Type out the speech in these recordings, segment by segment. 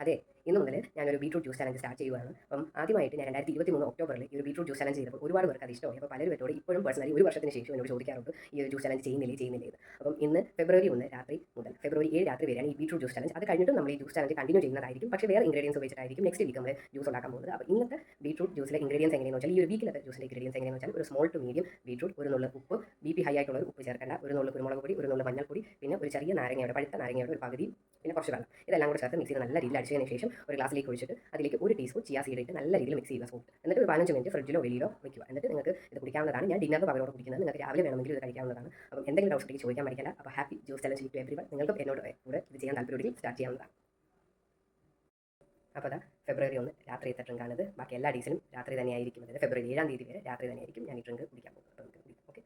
അതെ ഇന്ന് മുതൽ ഞാനൊരു ബീട്രൂട്ട് ജ്യൂസ് ചലഞ്ച് സ്റ്റാർട്ട് ചെയ്യുകയാണ് അപ്പം ആദ്യമായിട്ട് ഞാൻ രണ്ടായിരത്തി ഇരുപത്തി മൂന്ന് ഒക്ടോബറിൽ ഈ ഒരു ബീട്രൂട്ട് ജ്യൂസ് ചലഞ്ച് ചെയ്തപ്പോൾ ഒരുപാട് പേർക്ക് അത് ഇഷ്ടമായി. അപ്പോൾ പലരും എന്നോട് ഇപ്പോഴും പേഴ്സണലി ഒരു വർഷത്തിന് ശേഷം എന്നോട് ചോദിക്കാറുണ്ട് ഈ ഒരു ജ്യൂസ് ചലഞ്ച് ചെയ്യുന്നില്ലേ ചെയ്യുന്നില്ലേ? അപ്പം ഇന്ന് ഫെബ്രുവരി ഒന്ന് രാത്രി മുതൽ ഫെബ്രുവരി ഏഴ് രാത്രി വരെയാണ് ഈ ബീട്രൂട്ട് ജ്യൂസ് ചലഞ്ച് അത് കഴിഞ്ഞിട്ട് നമ്മൾ ഈ ജ്യൂസ് ചലഞ്ച് കണ്ടിന്യൂ ചെയ്യുന്നതായിരിക്കും. പക്ഷേ വേറെ ഇൻഗ്രീഡിയൻസ് വെച്ചിട്ടായിരിക്കും നെക്സ്റ്റ് വീക്ക് നമ്മൾ ജ്യൂസ് ഉണ്ടാക്കാൻ പോകുന്നത്. അപ്പോൾ ഇന്നത്തെ ബീട്രൂട്ട് ജ്യൂസിലെ ഇൻഗ്രീഡിയൻസ് എങ്ങനെയെന്ന് വെച്ചാൽ ഈ ഒരു വീക്കിലത്തെ ജ്യൂസിലെ ഇൻഗ്രീഡിയൻസ് എങ്ങനെയെന്ന് വെച്ചാൽ ഒരു സ്മോൾ ടു മീഡിയം ബീട്രൂട്ട് ഒരു നുള്ള ഉപ്പ് ബി പി ഹൈ ആയിട്ടുള്ള ഉപ്പ് ചേർക്കേണ്ട ഒരു നുള്ള കുരുമുളക് പൊടി ഒരു നുള്ള മഞ്ഞൾപ്പൊടി പിന്നെ ഒരു ചെറിയ നാരങ്ങയുടെ പഴുത്ത നാരങ്ങയുടെ ഒരു പകുതി പിന്നെ കുറച്ച് വെള്ളം. ഇതെല്ലാം കൂടെ ചേർത്ത് മിക്സിയിൽ നല്ല രീതിയിൽ അടിച്ചതിന് ശേഷം ഒരു ഗ്ലാസ്സിലേക്ക് ഒഴിച്ചിട്ട് അതിലേക്ക് ഒരു ടീസ്പൂൺ ചിയാ സീഡ് ഇട്ട് നല്ല രീതിയിൽ മിക്സ് ചെയ്യുക. സോപ്പ് എന്നിട്ട് ഒരു പതിനഞ്ച് മിനിറ്റ് ഫ്രിഡ്ജിലോ വെളിയിലോ വെക്കുക. എന്നിട്ട് നിങ്ങൾക്ക് ഇത് കുടിക്കാവുന്നതാണ്. ഞാൻ ഡിന്നറിന് പകരോട് കുടിക്കുന്നത്. നിങ്ങൾക്ക് രാവിലെ വേണമെങ്കിൽ ഇത് കഴിക്കാവുന്നതാണ്. അപ്പം എന്തെങ്കിലും ഡൗട്ട് ഉണ്ടെങ്കിൽ ചോദിക്കാൻ പഠിക്കില്ല അപ്പോൾ happy juice challenge to everyone നിങ്ങൾക്ക് എന്നോട് കൂടെ ഇത് ചെയ്യാൻ താല്പര്യമുണ്ടെങ്കിൽ സ്റ്റാർട്ട് ചെയ്യാവുന്നതാണ്. അപ്പോൾ അതാ ഫെബ്രുവരി ഒന്ന് രാത്രി എത്ത ഡ്രിങ്കാണിത് ബാക്കി എല്ലാ ഡീസിലും രാത്രി തന്നെയായിരിക്കും അതായത് ഫെബ്രുവരി ഏഴാം തീയതി വരെ രാത്രി തന്നെയായിരിക്കും ഞാൻ ഈ ഡ്രിങ്ക് കുടിക്കാൻ പോകുന്നത്. അപ്പോൾ ഓക്കെ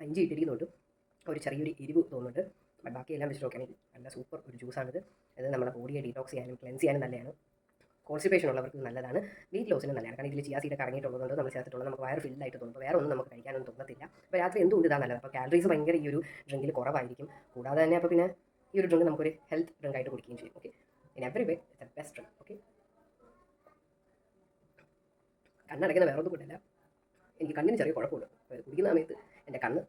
അഞ്ച് ഇട്ടിരിക്കുന്നുണ്ട് ഒരു ചെറിയൊരു എരിവ് തോന്നുന്നുണ്ട്. ബട്ട് ബാക്കിയെല്ലാം വെച്ച് നോക്കുകയാണെങ്കിൽ നല്ല സൂപ്പർ ഒരു ജ്യൂസാണിത് ഇത് നമ്മുടെ ബോഡിയെ ഡീറ്റോക്സ് ചെയ്യാനും ക്ലെൻസ് ചെയ്യാനും നല്ലതാണ്. കോൺസ്റ്റിപ്പേഷൻ ഉള്ളവർക്ക് നല്ലതാണ്. വെയിറ്റ് ലോസിന് നല്ലതാണ്. കാരണം ഇതിൽ ചിയാ സീഡ് കറങ്ങിയിട്ടുള്ളതുകൊണ്ട് നമ്മൾ ചേർത്തിട്ടുള്ളത് നമുക്ക് വയറ് ഫില്ലായിട്ട് തോന്നും. അപ്പോൾ വേറെ ഒന്നും നമുക്ക് കഴിക്കാനൊന്നും തോന്നത്തില്ല. അപ്പോൾ രാത്രി എന്തുകൊണ്ട് ഇതാണ് നല്ലത്? അപ്പോൾ കാലറീസ് ഭയങ്കര ഈ ഒരു ഡ്രിങ്കിൽ കുറവായിരിക്കും. കൂടാതെ തന്നെ അപ്പോൾ പിന്നെ ഈ ഒരു ഡ്രിങ്ക് നമുക്കൊരു ഹെൽത്ത് ഡ്രിങ്ക് ആയിട്ട് കുടിക്കുകയും ചെയ്യും. Okay in every way the best drink okay കണ്ണടയ്ക്കുന്ന വേറെ ഒന്നും കൊണ്ടല്ല. എനിക്ക് കണ്ണിന് ചെറിയ കുഴപ്പമുണ്ട്. അപ്പോൾ കുടിക്കുന്ന സമയത്ത് എന്റെ കണ്ണ്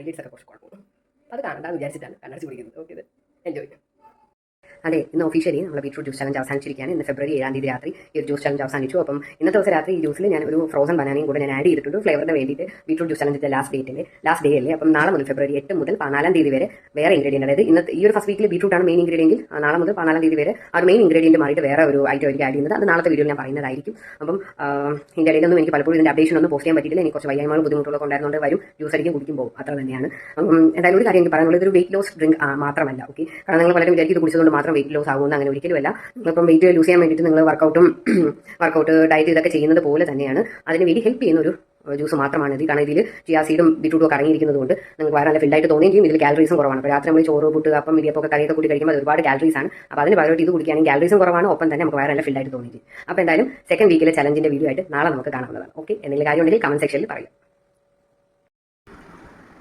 ഐലൈറ്റ്സ് ഒക്കെ കുറച്ച് കുഴപ്പമാണ് അത് കാണണ്ടെന്ന് വിചാരിച്ചിട്ടാണ് കണ്ണടച്ച് കുടിക്കുന്നത് ഓക്കെ ഇത്. എൻജോയ് അതെ ഇന്ന് ഓഫീഷ്യലി നമ്മൾ ബീറ്റ്റൂട്ട് ജ്യൂസ് ചലഞ്ച് അവസാനിച്ചിരിക്കുകയാണ്. ഇന്ന് ഫെബ്രുവരി ഏഴാം തീയതി രാത്രി ഈ ഒരു ജ്യൂസ് ചലഞ്ച് അവസാനിച്ചു. അപ്പം ഇന്നത്തെ ദിവസം രാത്രി ഈ ജ്യൂസിൽ ഞാൻ ഒരു ഫ്രോസൺ ബനാനയും കൂടെ ഞാൻ ആഡ് ചെയ്തിട്ടുണ്ട്. ഫ്ലേവറിന് വേണ്ടിയിട്ട് ബീറ്റ്റൂട്ട് ജ്യൂസ് ചലഞ്ചിന്റെ ലാസ്റ്റ് ഡേറ്റിലെ ലാസ്റ്റ് ഡേ അല്ലേ? അപ്പം നാളെ മുതൽ ഫെബ്രുവരി എട്ട് മുതൽ പതിനാലാം തീയതി വരെ വേറെ ഇൻഗ്രീഡിയന്റ് അതായത് ഇന്നത്തെ ഈ ഒരു ഫസ്റ്റ് വീക്കിൽ ബീട്രൂട്ട് ആണ് മെയിൻ ഇൻഗ്രീഡിയന്റ് നാളെ മുതൽ പതിനാലാം തീയതി വരെ ആ മെയിൻ ഇൻഗ്രീഡിയന്റ് മാറിയിട്ട് വേറെ ഒരു ഐറ്റം ആയിരിക്കും ആഡ് ചെയ്യുന്നത്. അത് നാളത്തെ വീഡിയോയിൽ ഞാൻ പറയുന്നതായിരിക്കും. അപ്പം ഇതിന്റെ ഇടയിലൊന്നും എനിക്ക് പലപ്പോഴും ഇതിന്റെ അപ്ഡേഷൻ ഒന്നും പോസ്റ്റ് ചെയ്യാൻ പറ്റിയില്ല എനിക്ക് കുറച്ച് വയ്യായ്മകളും ബുദ്ധിമുട്ടുകളൊക്കെ ഉണ്ടായിരുന്നുകൊണ്ട് വരും. ജ്യൂസ് കുടിക്കും പോകും. അത്ര തന്നെയാണ്. എന്തായാലും ഒരു കാര്യം എനിക്ക് പറയാനുള്ളത് ഒരു വെയിറ്റ് ലോസ് ഡ്രിങ്ക് മാത്രമല്ല ഓക്കെ കാരണം നിങ്ങൾ പലരും വിചാരിക്കും ഇത് കുടിച്ചതുകൊണ്ട് മാത്രം വെയിറ്റ് ലോസ് ആകുമെന്ന് അങ്ങനെ ഒരിക്കലുമല്ല. നിങ്ങളിപ്പം വെയിറ്റ് ലൂസ് ചെയ്യാൻ വേണ്ടിയിട്ട് നിങ്ങൾ വർക്കൗട്ടും വർക്കൗട്ട് ഡയറ്റ് ഇതൊക്കെ ചെയ്യുന്നത് പോലെ തന്നെയാണ്. അതിന് വേണ്ടി ഹെൽപ്പ് ചെയ്യുന്ന ഒരു ജ്യൂസ് മാത്രമാണ് ഇത്. കാരണം ഇതിൽ ചിയാസീഡും ബീറ്റ്റൂട്ടും ഒക്കെ ഇറങ്ങിയിരിക്കുന്നത് കൊണ്ട് നിങ്ങൾക്ക് നല്ല ഫിൽഡായിട്ട് തോന്നുകയും ചെയ്യും. ഇതിൽ കാലറീസും കുറവാണ്. അപ്പോൾ രാത്രി നമ്മൾ ചോറ് പുട്ട് അപ്പം ഇടിയപ്പൊക്കെ കറിയൊക്കെ കൂടി കഴിക്കുമ്പോൾ ഒരുപാട് കാലറീസ് ആണ്. അപ്പോൾ അതിന് പകരമായിട്ട് ഇത് കുടിക്കുകയാണെങ്കിൽ കാലറീസും കുറവാണ്. ഒപ്പം തന്നെ നമുക്ക് നല്ല ഫിൽഡായിട്ട് തോന്നുകയും അപ്പോൾ എന്തായാലും സെക്കൻഡ് വീക്കിലെ ചലഞ്ചിന്റെ വീഡിയോ ആയിട്ട് നാളെ നമുക്ക് കാണാവുന്നതാണ്. ഓക്കെ എന്തെങ്കിലും കാര്യമുണ്ടെങ്കിൽ കമന്റ് സെക്ഷനിൽ പറയാം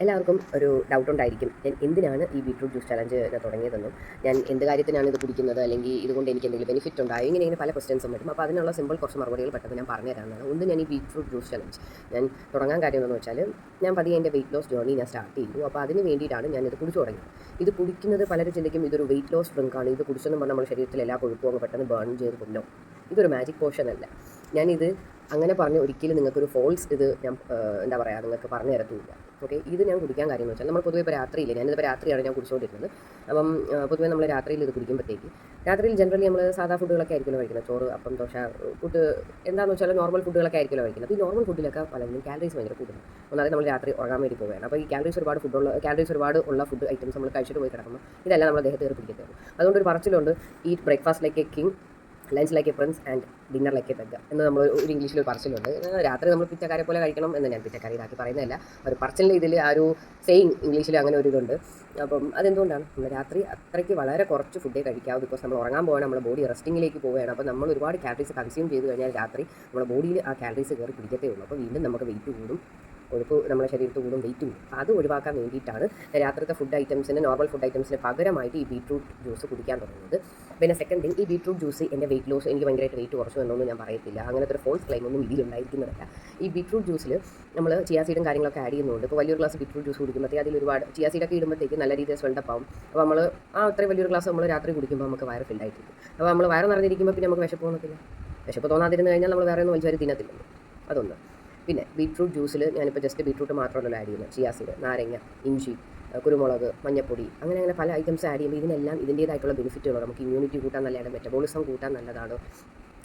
എല്ലാവർക്കും ഒരു ഡൗട്ട് ഉണ്ടായിരിക്കും. ഞാൻ എന്തിനാണ് ഈ ബീട്രൂട്ട് ജ്യൂസ് ചലഞ്ച് തുടങ്ങിയതെന്നും ഞാൻ എന്ത് കാര്യത്തിനാണ് ഇത് കുടിക്കുന്നത് അല്ലെങ്കിൽ ഇതുകൊണ്ട് എനിക്ക് എന്തെങ്കിലും ബെനിഫിറ്റ് ഉണ്ടായോ ഇങ്ങനെ ഇങ്ങനെ പല ക്വസ്റ്റ്യൻസും വരും. അപ്പോൾ അതിനുള്ള സിമ്പിൾ കുറച്ച് മറുപടികൾ പെട്ടെന്ന് ഞാൻ പറഞ്ഞു തരാമെന്നാണ് ഒന്ന് ഞാൻ ഈ ബീട്രൂട്ട് ജ്യൂസ് ചലഞ്ച് ഞാൻ തുടങ്ങാൻ കാര്യം എന്ന് വെച്ചാൽ ഞാൻ പതിയെ എന്റെ വെയിറ്റ് ലോസ് ജേർണി ഞാൻ സ്റ്റാർട്ട് ചെയ്തു. അപ്പോൾ അതിന് വേണ്ടിയിട്ടാണ് ഞാൻ ഇത് കുടിച്ചു തുടങ്ങിയത്. ഇത് കുടിക്കുന്നത് പലരും ചിന്തിക്കും ഇതൊരു വെയിറ്റ് ലോസ് ഡ്രിങ്കാണ് ഇത് കുടിച്ചെന്ന് പറഞ്ഞാൽ നമ്മുടെ ശരീരത്തിൽ എല്ലാ കൊഴുപ്പും അങ്ങ് പെട്ടെന്ന് ബേൺ ചെയ്ത് കൊല്ലോ. ഇതൊരു മാജിക് പോഷൻ അല്ല. ഞാനിത് അങ്ങനെ പറഞ്ഞ് ഒരിക്കലും നിങ്ങൾക്കൊരു ഫോൾസ് ഇത് ഞാൻ എന്താ പറയുക നിങ്ങൾക്ക് പറഞ്ഞു തരത്തില്ല ഓക്കെ ഇത് ഞാൻ കുടിക്കാൻ കാര്യം എന്ന് വെച്ചാൽ നമ്മൾ പൊതുവേ ഇപ്പോൾ രാത്രിയില്ല? ഞാനിതിപ്പോൾ രാത്രിയാണ് ഞാൻ കുടിച്ചുകൊണ്ടിരുന്നത് അപ്പം പൊതുവേ നമ്മൾ രാത്രിയിൽ ഇത് കുടിക്കുമ്പോഴത്തേക്ക് രാത്രിയിൽ ജനറലി നമ്മൾ സാധാ ഫുഡുകളൊക്കെ ആയിരിക്കുമല്ലോ കഴിക്കുന്നത്. ചോറ് അപ്പം ദോശ ഫുഡ് എന്താണെന്ന് വെച്ചാൽ നോർമൽ ഫുഡുകളൊക്കെ ആയിരിക്കുമല്ലോ കഴിക്കുന്നത്. അപ്പോൾ ഈ നോർമൽ ഫുഡിലൊക്കെ പലതിനും കാലറീസ് ഭയങ്കര കൂടുതൽ ഒന്നാമത് നമ്മൾ രാത്രി ഉറങ്ങാൻ വേണ്ടി പോവുകയാണ്. അപ്പോൾ ഈ കാലറീസ് ഒരുപാട് ഫുഡുള്ള കാലറീസ് ഒരുപാട് ഉള്ള ഫുഡ് ഐറ്റംസ് നമ്മൾ കഴിച്ചിട്ട് പോയി കിടക്കുമ്പോൾ ഇതെല്ലാം നമ്മുടെ ദേഹത്ത് ഏർപ്പിക്കുന്നത് അതുകൊണ്ട് ഒരു പറച്ചിലുണ്ട് ഈ breakfast like a king lunch like a friends and dinner like a beg എന്ന് നമ്മൾ ഒരു ഇംഗ്ലീഷിൽ ഒരു പറച്ചിലുണ്ട്. രാത്രി നമ്മൾ പിറ്റക്കാരെ പോലെ കഴിക്കണം എന്ന് ഞാൻ പിറ്റക്കാരി ഇതാക്കി പറയുന്നതല്ല. ഒരു പറച്ചിലിന്റെ ഇതിൽ ആ ഒരു സെയിങ് ഇംഗ്ലീഷിൽ അങ്ങനെ ഒരു ഇതുണ്ട്. അപ്പം അതെന്തുകൊണ്ടാണ്? നമ്മൾ രാത്രി അത്രയ്ക്ക് വളരെ കുറച്ച് ഫുഡേ കഴിക്കാവൂ ബിക്കോസ് നമ്മൾ ഉറങ്ങാൻ പോകണം നമ്മുടെ ബോഡി റെസ്റ്റിങ്ങിലേക്ക് പോവുകയാണ്. അപ്പോൾ നമ്മൾ ഒരുപാട് കാലറീസ് കൺസ്യൂം ചെയ്ത് കഴിഞ്ഞാൽ രാത്രി നമ്മുടെ ബോഡിയിൽ ആ കാലറീസ് കയറി പിടിക്കത്തേ ഉള്ളൂ. അപ്പോൾ വീണ്ടും നമുക്ക് വെയിറ്റ് കൂടും. കൊഴുപ്പ് നമ്മുടെ ശരീരത്തിൽ കൂടും വെയിറ്റ് കൂടും. അത് ഒഴിവാക്കാൻ വേണ്ടിയിട്ടാണ് രാത്രിത്തെ ഫുഡ് ഐറ്റംസിന് നോർമൽ ഫുഡ് ഐറ്റംസിന് പകരമായിട്ട് ഈ ബീട്രൂട്ട് ജ്യൂസ് കുടിക്കാൻ തുടങ്ങുന്നത്. പിന്നെ സെക്കൻഡ് തിങ് ഈ ബീട്രൂട്ട് ജ്യൂസ് എന്റെ വെയിറ്റ് ലോസ് എനിക്ക് ഭയങ്കരമായിട്ട് വെയിറ്റ് കുറച്ചു എന്നൊന്നും ഞാൻ പറയത്തില്ല. അങ്ങനത്തെ ഒരു ഫോൾസ് ക്ലെയിം ഒന്നും ഇതിലുണ്ടായിരിക്കുന്നതല്ല ഈ ബീട്രൂട്ട് ജ്യൂസിൽ നമ്മൾ ചിയാസീഡും കാര്യങ്ങളൊക്കെ ആഡ് ചെയ്യുന്നുണ്ട്. ഇപ്പോൾ വലിയൊരു ഗ്ലാസ് ബീട്രൂട്ട് ജ്യൂസ് കുടിക്കുമ്പോഴത്തേക്ക് അതിൽ ഒരുപാട് ചിയാസീഡൊക്കെ ഇടുമ്പോഴത്തേക്ക് നല്ല രീതിയിൽ സ്വെൽഡപ്പ് ആവും. അപ്പോൾ നമ്മൾ ആ അത്രയും വലിയൊരു ഗ്ലാസ് നമ്മൾ രാത്രി കുടിക്കുമ്പോൾ നമുക്ക് വയറ് ഫില്ലായിട്ടിരിക്കും അപ്പോൾ നമ്മൾ വയറ് നിറഞ്ഞിരിക്കുമ്പോൾ പിന്നെ നമുക്ക് വിശപ്പ് തോന്നത്തില്ല. വിശപ്പ് തോന്നാതിരുന്ന് കഴിഞ്ഞാൽ നമ്മൾ വേറെ ഒന്നും വലിച്ചൊരു തിന്നത്തില്ലല്ലോ. അതൊന്ന്. പിന്നെ ബീട്രൂട്ട് ജ്യൂസിൽ ഞാനിപ്പോൾ ജസ്റ്റ് ബീട്രൂട്ട് മാത്രമല്ല ആഡ് ചെയ്യുന്നത്. ചിയാസീഡ് നാരങ്ങ ഇഞ്ചി കുരുമുളക് മഞ്ഞപ്പൊടി അങ്ങനെ അങ്ങനെ പല ഐറ്റംസ് ആഡ് ചെയ്യുമ്പോൾ ഇതിനെല്ലാം ഇതിന്റേതായിട്ടുള്ള ബെനിഫിറ്റുകൾ നമുക്ക് ഇമ്മ്യൂണിറ്റി കൂട്ടാൻ നല്ലതാണ് മെറ്റബോളിസം കൂട്ടാൻ നല്ലതാണ്.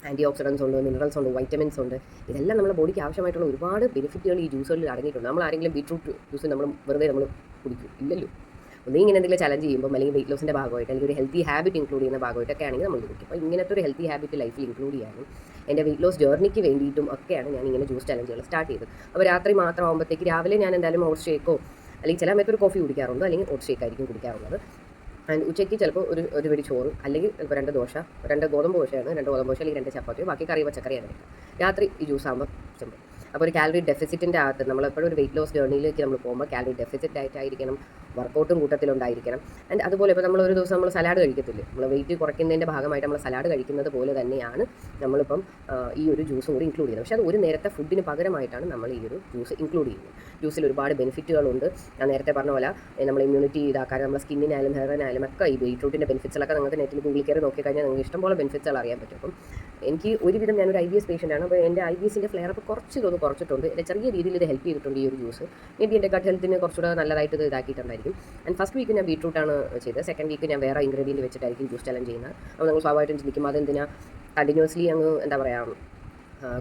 ആന്റി ഓക്സിഡൻസ് ഉണ്ട് മിനറൽസ് ഉണ്ട് വൈറ്റമിൻസ് ഉണ്ട്. ഇതെല്ലാം നമ്മുടെ ബോഡിക്ക് ആവശ്യമായിട്ടുള്ള ഒരുപാട് ബെനിഫിറ്റുകൾ ഈ ജ്യൂസുകളിൽ അടങ്ങിയിട്ടുണ്ട്. നമ്മൾ ആരെങ്കിലും ബീട്രൂട്ട് ജ്യൂസ് നമ്മൾ വെറുതെ നമ്മൾ കുടിക്കും. ഇല്ലല്ലോ. ഒന്നും ഇങ്ങനെ എന്തെങ്കിലും ചലഞ്ച് ചെയ്യുമ്പോൾ അല്ലെങ്കിൽ വെയിറ്റ് ലോസിന്റെ ഭാഗമായിട്ട് അല്ലെങ്കിൽ ഒരു ഹെൽത്തി ഹാബിറ്റ് ഇൻക്ലൂഡ് ചെയ്യുന്ന ഭാഗമായിട്ടൊക്കെ ആണെങ്കിൽ നമ്മൾ കുടിക്കും. അപ്പോൾ ഇങ്ങനത്തെ ഒരു ഹെൽത്തി ഹാബിറ്റ് ലൈഫിൽ ഇൻക്ലൂഡ് ചെയ്യാനും എന്റെ വെയിറ്റ് ലോസ് ജേർണിക്ക് വേണ്ടിയിട്ടും ഒക്കെയാണ് ഞാൻ ഇങ്ങനെ ജ്യൂസ് ചലഞ്ചുകൾ സ്റ്റാർട്ട് ചെയ്തത്. അപ്പോൾ രാത്രി മാത്രം ആകുമ്പോഴത്തേക്ക് രാവിലെ ഞാൻ എന്തായാലും ഓട്സ് ഷേക്കോ അല്ലെങ്കിൽ ചില സമയത്ത് ഒരു കോഫി കുടിക്കാറുണ്ട് അല്ലെങ്കിൽ ഓട്സ് ഷേക്ക് ആയിരിക്കും കുടിക്കാറുള്ളത്. ആൻഡ് ഉച്ചയ്ക്ക് ചിലപ്പോൾ ഒരു ഒരു പിടി ചോറ് അല്ലെങ്കിൽ ചിലപ്പോൾ രണ്ട് ദോശ രണ്ട് ഗോതമ്പ് ദോശയാണ് രണ്ട് ഗോതമ്പ് ദോശ അല്ലെങ്കിൽ രണ്ട് ചപ്പാത്തിയോ ബാക്കി കറി പച്ചക്കറിയാണ് രാത്രി ഈ ജ്യൂസ് ആകുമ്പോൾ സിമ്പിൾ അപ്പോൾ ഒരു കാലറി ഡെഫിസിറ്റിന്റെ അകത്ത് നമ്മളെപ്പോഴും ഒരു വെയിറ്റ് ലോസ് ജേർണിയിലേക്ക് നമ്മൾ പോകുമ്പോൾ കാലറി ഡെഫിസിറ്റ് ഡയറ്റ് ആയിരിക്കണം വർക്കൗട്ടും കൂട്ടത്തിലുണ്ടായിരിക്കണം. ആൻഡ് അതുപോലെ ഇപ്പോൾ നമ്മൾ ഒരു ദിവസം നമ്മൾ സലാഡ് കഴിക്കത്തില്ലേ? നമ്മൾ വെയിറ്റ് കുറയ്ക്കുന്നതിന്റെ ഭാഗമായിട്ട് നമ്മൾ സലാഡ് കഴിക്കുന്നത് പോലെ തന്നെയാണ് നമ്മളിപ്പം ഈ ഒരു ജ്യൂസ് കൂടി ഇൻക്ലൂഡ് ചെയ്യുന്നത്. പക്ഷേ അത് ഒരു നേരത്തെ ഫുഡിന് പകരമായിട്ടാണ് നമ്മൾ ഈ ഒരു ജ്യൂസ് ഇൻക്ലൂഡ് ചെയ്യുന്നത്. ജ്യൂസിൽ ഒരുപാട് ബെനിഫിറ്റുകളുണ്ട് ഞാൻ നേരത്തെ പറഞ്ഞ പോലെ നമ്മൾ ഇമ്മ്യൂണിറ്റി ഇതാക്കാൻ നമ്മൾ സ്കിന്നിനായാലും ഹെയറിനായാലും ഒക്കെ ഈ ബീട്രൂട്ടിന്റെ ബെനിഫിറ്റ്സിലൊക്കെ നിങ്ങൾക്ക് നെറ്റിൽ ഗൂഗിൾ കയറി നോക്കിക്കഴിഞ്ഞാൽ നിങ്ങൾക്ക് ഇഷ്ടംപോലെ ബെനിഫിറ്റ്സുകൾ അറിയാൻ പറ്റും. അപ്പം എനിക്ക് ഒരുവിധം ഞാനൊരു ഐ ബി എസ് പേഷ്യന്റാണ് അപ്പോൾ എന്റെ ഐ ബി എസിന്റെ ഫ്ലെയർ അപ്പോൾ കുറച്ച് തോന്നുന്നു കുറച്ചിട്ടുണ്ട്. എന്റെ ചെറിയ രീതിയിൽ ഇത് ഹെൽപ്പ് ചെയ്തിട്ടുണ്ട് ഈ ഒരു ജ്യൂസ് മേ ബി എന്റെ ഗട്ട് ഹെൽത്തിന് കുറച്ചുകൂടെ നല്ലതായിട്ട് ഇത് ഇതാക്കിയിട്ടുണ്ടായിരിക്കും. ആൻഡ് ഫസ്റ്റ് വീക്ക് ഞാൻ ബീട്രൂട്ടാണ് ചെയ്തത്. സെക്കൻഡ് വീക്ക് ഞാൻ വേറെ ഇൻഗ്രീഡിയന്റ് വെച്ചിട്ടായിരിക്കും ജ്യൂസ് ചലഞ്ച് ചെയ്യുന്നത്. അപ്പോൾ നിങ്ങൾ സ്വാഭാവികമായിട്ടും ചിന്തിക്കും അതെന്തിനാ? കണ്ടിന്യൂസ്ലി അങ്ങ് എന്താ പറയുക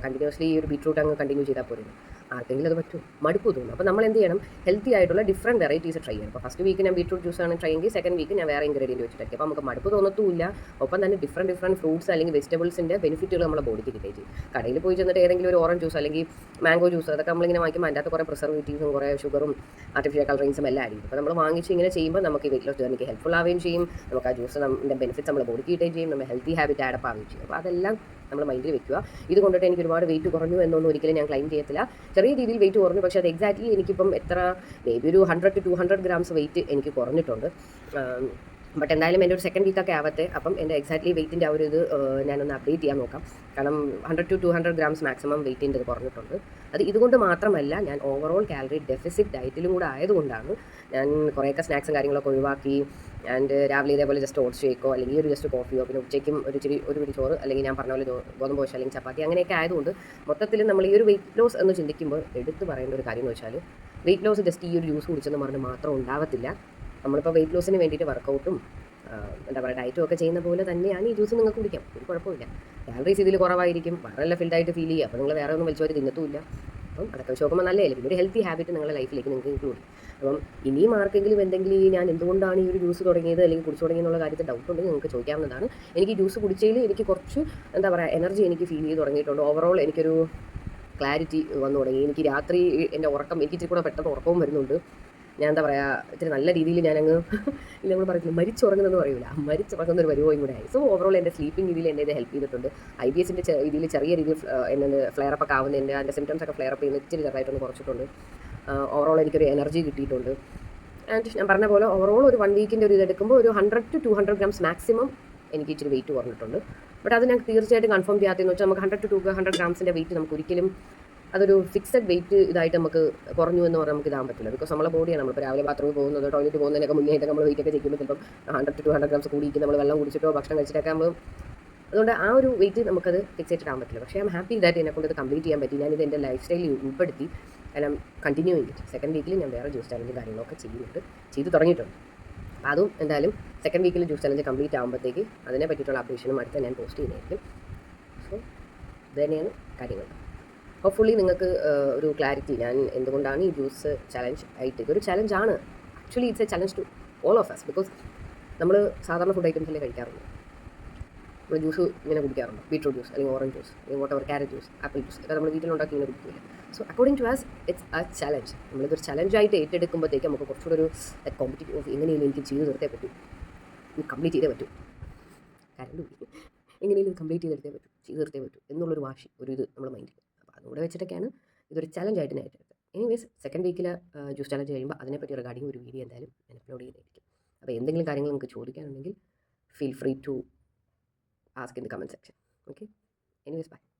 കണ്ടിന്യൂസ്ലി ഈ ഒരു ബീട്രൂട്ട് അങ്ങ് കണ്ടിന്യൂ ചെയ്താൽ പോരുന്നു. ആർക്കെങ്കിലും അത് പറ്റും. മടുപ്പ് തോന്നും. അപ്പോൾ നമ്മൾ എന്ത് ചെയ്യണം? ഹെൽത്തി ആയിട്ടുള്ള ഡിഫറെന്റ് വെറൈറ്റീസ് ട്രൈ ചെയ്യണം. അപ്പോൾ ഫസ്റ്റ് വീക്ക് ഞാൻ ബീട്രൂട്ട് ജ്യൂസാണ് ട്രൈ എങ്കിൽ സെക്കൻഡ് വീക്ക് ഞാൻ വേറെ ഇൻഗ്രീഡിയന്റ് വെച്ചിട്ടൊക്കെ. അപ്പോൾ നമുക്ക് മടുപ്പ് തോന്നത്തുമില്ല. ഒപ്പം തന്നെ ഡിഫറെന്റ് ഡിഫറെന്റ് ഫ്രൂട്ട്സ് അല്ലെങ്കിൽ വെജിറ്റബിൾസിന്റെ ബെനിഫിറ്റുകൾ നമ്മുടെ ബോഡിക്ക് കിട്ടുകയും ചെയ്യും. കടയിൽ പോയി ചെന്നിട്ട് ഏതെങ്കിലും ഒരു ഓറഞ്ച് ജ്യൂസ് അല്ലെങ്കിൽ മാംഗോ ജ്യൂസ് അതൊക്കെ നമ്മളിങ്ങനെ വാങ്ങിക്കുമ്പോൾ അതിന്റെ അകത്ത് കുറേ പ്രിസർവേറ്റീവ്സും കുറേ ഷുഗറും ആർട്ടിഫിഷ്യൽ കളറിങ്സും എല്ലാം ആയിരിക്കും അപ്പോൾ നമ്മൾ വാങ്ങിച്ച് ഇങ്ങനെ ചെയ്യുമ്പോൾ നമുക്ക് വെയിറ്റ് ലോസ് ജേർണിക്ക് ഹെൽപ്ഫുൾ ആവുകയും ചെയ്യും. നമുക്ക് ആ ജ്യൂസ് നമ്മുടെ ബെനിഫിറ്റ്സ് നമ്മുടെ ബോഡിക്ക് കിട്ടുകയും ചെയ്യും. നമ്മൾ ഹെൽത്തി ഹാബിറ്റ് ആഡപ്പ് ആവുകയും ചെയ്യും. അപ്പോൾ അതെല്ലാം നമ്മൾ മൈൻഡിൽ വെക്കുക. ഇത് കൊണ്ടിട്ട് എനിക്ക് ഒരുപാട് വെയിറ്റ് കുറഞ്ഞു എന്നൊന്നും ഒരിക്കലും ഞാൻ ക്ലെയിം ചെയ്യത്തില്ല. ചെറിയ രീതിയിൽ വെയിറ്റ് കുറഞ്ഞു പക്ഷേ അത് എക്സാക്ട്ലി എനിക്കിപ്പം എത്ര മേ ബി ഒരു hundred to two hundred grams weight എനിക്ക് കുറഞ്ഞിട്ടുണ്ട്. ബട്ട് എന്തായാലും എന്റെ ഒരു സെക്കൻഡ് വീക്കൊക്കെ ആവട്ടെ. അപ്പം എന്റെ എക്സാക്ട്ലി വെയിറ്റിന്റെ ആ ഒരു ഇത് ഞാനൊന്ന് അപ്ഡേറ്റ് ചെയ്യാൻ നോക്കാം. കാരണം hundred to two hundred grams maximum വെയിറ്റിന്റെ ഇത് കുറഞ്ഞിട്ടുണ്ട്. അത് ഇതുകൊണ്ട് മാത്രമല്ല ഞാൻ ഓവറോൾ കാലറി ഡെഫിസിറ്റ് ഡയറ്റിലും കൂടെ ആയതുകൊണ്ടാണ് ഞാൻ കുറേയൊക്കെ സ്നാക്സും കാര്യങ്ങളൊക്കെ ഒഴിവാക്കി. ആൻഡ് രാവിലെ ഇതേപോലെ ജസ്റ്റ് ഓട്സ് ഷേക്കോ അല്ലെങ്കിൽ ഒരു ജസ്റ്റ് കോഫിയോ പിന്നെ ഉച്ചയ്ക്കും ഒരു ഇച്ചിരി ഒരു പിടി ചോറ് അല്ലെങ്കിൽ ഞാൻ പറഞ്ഞ പോലെ ഗോതമ്പ് ദോശ അല്ലെങ്കിൽ ചപ്പാത്തി അങ്ങനെയൊക്കെ ആയതുകൊണ്ട് മൊത്തത്തിൽ നമ്മൾ ഈ ഒരു വെയിറ്റ് ലോസ് എന്ന് ചിന്തിക്കുമ്പോൾ എടുത്തു പറയേണ്ട ഒരു കാര്യം എന്ന് വെച്ചാൽ വെയിറ്റ് ലോസ് ജസ്റ്റ് ഈ ഒരു ജ്യൂസ് കുടിച്ചെന്ന് പറഞ്ഞ് മാത്രം ഉണ്ടാവത്തില്ല. നമ്മളിപ്പോൾ വെയിറ്റ് ലോസിന് വേണ്ടിയിട്ട് വർക്കൗട്ടും എന്താ പറയുക ഡയറ്റും ഒക്കെ ചെയ്യുന്ന പോലെ തന്നെയാണ് ഈ ജ്യൂസ് നിങ്ങൾക്ക് കുടിക്കാം. ഒരു കുഴപ്പമില്ല. കാലറീസ് ഇതിൽ കുറവായിരിക്കും. വേറെല്ലാം ഫിൽഡായിട്ട് ഫീൽ ചെയ്യുക. അപ്പോൾ നിങ്ങൾ വേറെ ഒന്നും വലിച്ചവർ തിന്നത്തുമില്ല. അപ്പം അടക്കം ചോക്കുമ്പോൾ നല്ലതല്ലേ പിന്നെ ഒരു ഹെൽത്തി ഹാബിറ്റ് നിങ്ങളുടെ ലൈഫിലേക്ക് നിങ്ങൾക്ക് ഇൻക്ലൂഡ് അപ്പം ഇനിയും ആർക്കെങ്കിലും എന്തെങ്കിലും ഈ ഞാൻ എന്തുകൊണ്ടാണ് ഈ ഒരു ജ്യൂസ് തുടങ്ങിയത് അല്ലെങ്കിൽ കുടിച്ചു തുടങ്ങിയെന്നുള്ള കാര്യത്തിൽ ഡൗട്ട് ഉണ്ടെങ്കിൽ നിങ്ങൾക്ക് ചോദിക്കാവുന്നതാണ്. എനിക്ക് ജ്യൂസ് കുടിച്ചതിൽ എനിക്ക് കുറച്ച് എന്താ പറയുക എനർജി എനിക്ക് ഫീൽ ചെയ്ത് തുടങ്ങിയിട്ടുണ്ട്. ഓവറോൾ എനിക്കൊരു ക്ലാരിറ്റി വന്നു തുടങ്ങി. എനിക്ക് രാത്രി എന്റെ ഉറക്കം എനിക്ക് ഇച്ചിരി കൂടെ പെട്ടെന്ന് ഉറക്കവും വരുന്നുണ്ട്. ഞാൻ എന്താ പറയുക ഇത്തിരി നല്ല രീതിയിൽ ഞാനങ്ങ് ഇല്ല നമ്മൾ പറയുന്നത് മരിച്ചുറങ്ങുന്നെന്ന് പറയൂല. മരിച്ചുറങ്ങുന്ന ഒരു പരിപാടിയും കൂടെ ആയി. സോ ഓവറോൾ എന്റെ സ്ലീപ്പിംഗ് രീതിയിൽ എന്നെ ഇത് ഹെൽപ്പ് ചെയ്തിട്ടുണ്ട്. ഐ ബി എസിന്റെ രീതിയിൽ ചെറിയ രീതിയിൽ എന്നത് ഫ്ലെയർ ഒക്കെ ആവുന്നതിന്റെ അതിന്റെ സിംറ്റംസ് ഒക്കെ ഫ്ലെയർ അപ്പ് ചെയ്യുന്ന ഇച്ചിരി ചെറുതായിട്ടൊന്ന് കുറച്ചിട്ടുണ്ട്. ഓവറോൾ എനിക്കൊരു എനർജി കിട്ടിയിട്ടുണ്ട്. ആൻഡ് ഞാൻ പറഞ്ഞ പോലെ ഓവറോൾ ഒരു വൺ വീക്കിന്റെ ഒരു ഇതെടുക്കുമ്പോൾ ഒരു hundred to two hundred grams maximum എനിക്ക് ഇച്ചിരി വെയിറ്റ് കുറഞ്ഞിട്ടുണ്ട്. ബട്ട് അത് ഞാൻ തീർച്ചയായിട്ടും കൺഫേം ചെയ്യാത്തതെന്ന് വെച്ചാൽ നമുക്ക് ഹൺഡ്രഡ് ടു ടു ഹൺഡ്രഡ് ഗ്രാംസിന്റെ വെയിറ്റ് നമുക്ക് ഒരിക്കലും അതൊരു ഫിക്സഡ് വെയിറ്റ് ഇതായിട്ട് നമുക്ക് കുറഞ്ഞു എന്ന് പറഞ്ഞാൽ നമുക്ക് ഇതാൻ പറ്റില്ല. ബിക്കോസ് നമ്മളെ ബോഡിയാണ് നമ്മൾ രാവിലെ ബാത്റൂമിൽ പോകുന്നത് ടോയ്ലറ്റ് പോകുന്നതിനൊക്കെ മുന്നേ ആയിട്ട് നമ്മൾ വെയിറ്റ് ഒക്കെ ചെയ്യുമ്പോൾ ചിലപ്പം ഹൺഡ്രഡ് ടു ഹൺഡ്രഡ് ഗ്രാംസ് കൂടിയിരിക്കും. നമ്മൾ വെള്ളം കുടിച്ചിട്ടോ ഭക്ഷണം കഴിച്ചിട്ടൊക്കെ ആകുമ്പോൾ അതുകൊണ്ട് ആ ഒരു വെയിറ്റ് നമുക്കത് ഫിക്സേറ്റഡ് ആകാൻ പറ്റില്ല. പക്ഷേ ഐ ഹാപ്പി ദാറ്റ് എന്നെ കൊണ്ട് ഇത് കംപ്ലീറ്റ് ചെയ്യാൻ പറ്റി. ഞാനിത് എന്റെ ലൈഫ് സ്റ്റൈലിൽ ഉൾപ്പെടുത്തി എല്ലാം കണ്ടിന്യൂ ചെയ്തിട്ട് സെക്കൻഡ് വീക്കിൽ ഞാൻ വേറെ ജ്യൂസ് ചാലഞ്ച് കാര്യങ്ങളൊക്കെ ചെയ്യുന്നുണ്ട് ചെയ്ത് തുടങ്ങിയിട്ടുണ്ട്. അതും എന്തായാലും സെക്കൻഡ് വീക്കിൽ ജ്യൂസ് ചലഞ്ച് കംപ്ലീറ്റ് ആകുമ്പോഴത്തേക്ക് അതിനെ പറ്റിയിട്ടുള്ള അപ്ഡേഷനും അടുത്ത് ഞാൻ പോസ്റ്റ് ചെയ്യുന്നതായിരിക്കും. സോ ഇത് തന്നെയാണ് കാര്യങ്ങൾ. ഹോപ്പ്ഫുള്ളി നിങ്ങൾക്ക് ഒരു ക്ലാരിറ്റി ഞാൻ എന്തുകൊണ്ടാണ് ഈ ജ്യൂസ് ചലഞ്ച് ആയിട്ട്? ഒരു ചലഞ്ച് ആണ്. Actually it's a challenge to all of us because നമ്മൾ സാധാരണ ഫുഡ് ഐറ്റംസ് അല്ലേ കഴിക്കാറുള്ളൂ. നമ്മൾ ജ്യൂസ് ഇങ്ങനെ കുടിക്കാറുണ്ട്. ബീട്രൂട്ട് ജ്യൂസ് അല്ലെങ്കിൽ ഓറഞ്ച് ജ്യൂസ് അല്ലെങ്കിൽ water carrot juice apple juice ഇതൊക്കെ നമ്മൾ വീട്ടിലുണ്ടാക്കി ഇങ്ങനെ കുടിക്കില്ല. So according to as it's a challenge നമ്മളിതൊരു ചലഞ്ചായിട്ട് ഏറ്റെടുക്കുമ്പോഴത്തേക്ക് നമുക്ക് കുറച്ചുകൂടെ ഒരു കോമ്പറ്റീവ് ഓഫ് എങ്ങനെയെങ്കിലും എനിക്ക് ചെയ്ത് തീർത്തേ പറ്റൂ. കംപ്ലീറ്റ് ചെയ്തേ പറ്റൂ. കരണ്ട് എങ്ങനെയെങ്കിലും കംപ്ലീറ്റ് ചെയ്തെടുത്തേ പറ്റൂ. ചെയ്ത് തീർത്തേ പറ്റൂ. എന്നുള്ളൊരു വാശി ഒരു ഇത് നമ്മുടെ മൈൻഡിൽ അപ്പോൾ അതും വെച്ചിട്ടൊക്കെയാണ് ഇതൊരു ചലഞ്ചായിട്ട് ഞാൻ ഏറ്റെടുത്തത്. എനിവേസ് സെക്കൻഡ് വീക്കിൽ ജ്യൂസ് ചലഞ്ച് കഴിയുമ്പോൾ അതിനെപ്പറ്റി റിഗാർഡിങ് ഒരു വീഡിയോ എന്തായാലും ഞാൻ അപ്ലോഡ് ചെയ്തായിരിക്കും അപ്പോൾ എന്തെങ്കിലും കാര്യങ്ങൾ നിങ്ങൾക്ക് ചോദിക്കാനുണ്ടെങ്കിൽ feel free to ask in the comment section okay anyways bye.